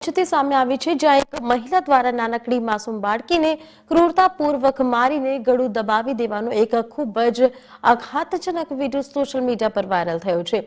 પરિસ્થિતિ સામે આવી છે, જ્યાં એક મહિલા દ્વારા નાનકડી માસૂમ બાળકીને ક્રૂરતાપૂર્વક મારીને ગળું દબાવી દેવાનો એક ખૂબ જ આઘાતજનક વીડિયો સોશિયલ મીડિયા પર વાયરલ થયો છે.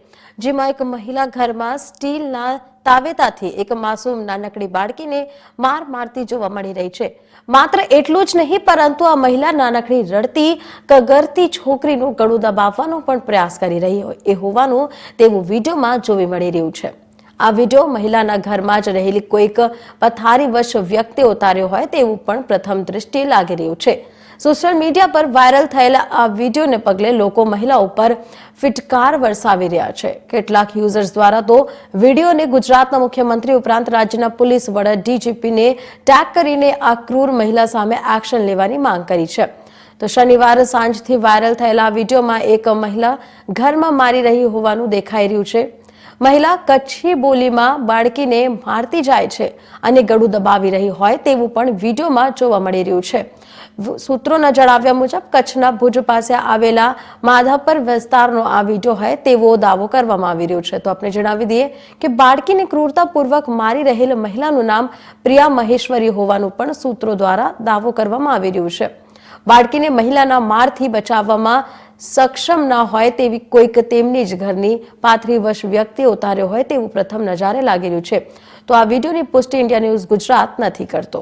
જેમાં એક મહિલા ઘરમાં સ્ટીલના તાવેતાથી એક માસૂમ નાનકડી બાળકીને માર મારતી જોવા મળી રહી છે. માત્ર એટલું જ નહીં, પરંતુ આ મહિલા નાનકડી રડતી, કગરતી છોકરીનું ગળું દબાવવાનો પણ પ્રયાસ કરી રહી હોય એ હોવાનું તેવું વિડીયોમાં જોવી મળી રહ્યું છે. આ વીડિયો મહિલાના ઘરમાં જ રહેલી કોઈક પથારીવશ વ્યક્તિ ઉતાર્યો હોય તેવું પણ પ્રથમ દ્રષ્ટિએ લાગી રહ્યું છે. સોશિયલ મીડિયા પર વાયરલ થયેલા આ વિડીયોને પગલે લોકો મહિલા ઉપર ફિટકાર વરસાવી રહ્યા છે. કેટલાક યુઝર્સ દ્વારા તો વિડીયોને ગુજરાતના મુખ્યમંત્રી ઉપરાંત રાજ્યના પોલીસ વડા ડીજીપીને ટેગ કરીને આ ક્રૂર મહિલા સામે એક્શન લેવાની માંગ કરી છે. તો શનિવારે સાંજથી વાયરલ થયેલા વિડીયોમાં એક મહિલા ઘરમાં મારી રહી હોવાનું દેખાઈ રહ્યું છે. મહિલા કચ્છી બોલીમાં બાળકીને મારતી જાય છે અને ગળું દબાવી રહી હોય તેવું પણ વિડીયોમાં જોવા મળી રહ્યું છે. સૂત્રોના જણાવ્યા મુજબ, કચ્છના ભુજ પાસે આવેલા માધાપર વિસ્તારનો આ વીડિયો હોય તેવો દાવો કરવામાં આવી રહ્યો છે. તો આપણે જણાવી દઈએ કે બાળકીને ક્રૂરતાપૂર્વક મારી રહેલ મહિલાનું નામ પ્રિયા મહેશ્વરી હોવાનું પણ સૂત્રો દ્વારા દાવો કરવામાં આવી રહ્યું છે. બાળકીને મહિલાના મારથી બચાવવામાં સક્ષમ ન હોય તેવી કોઈક તેમની જ ઘરની પાથરી વશ વ્યક્તિ ઉતાર્યો હોય તેવું પ્રથમ નજારે લાગેલું છે. તો આ વિડીયોની પુષ્ટિ ઇન્ડિયા ન્યૂઝ ગુજરાત નથી કરતો.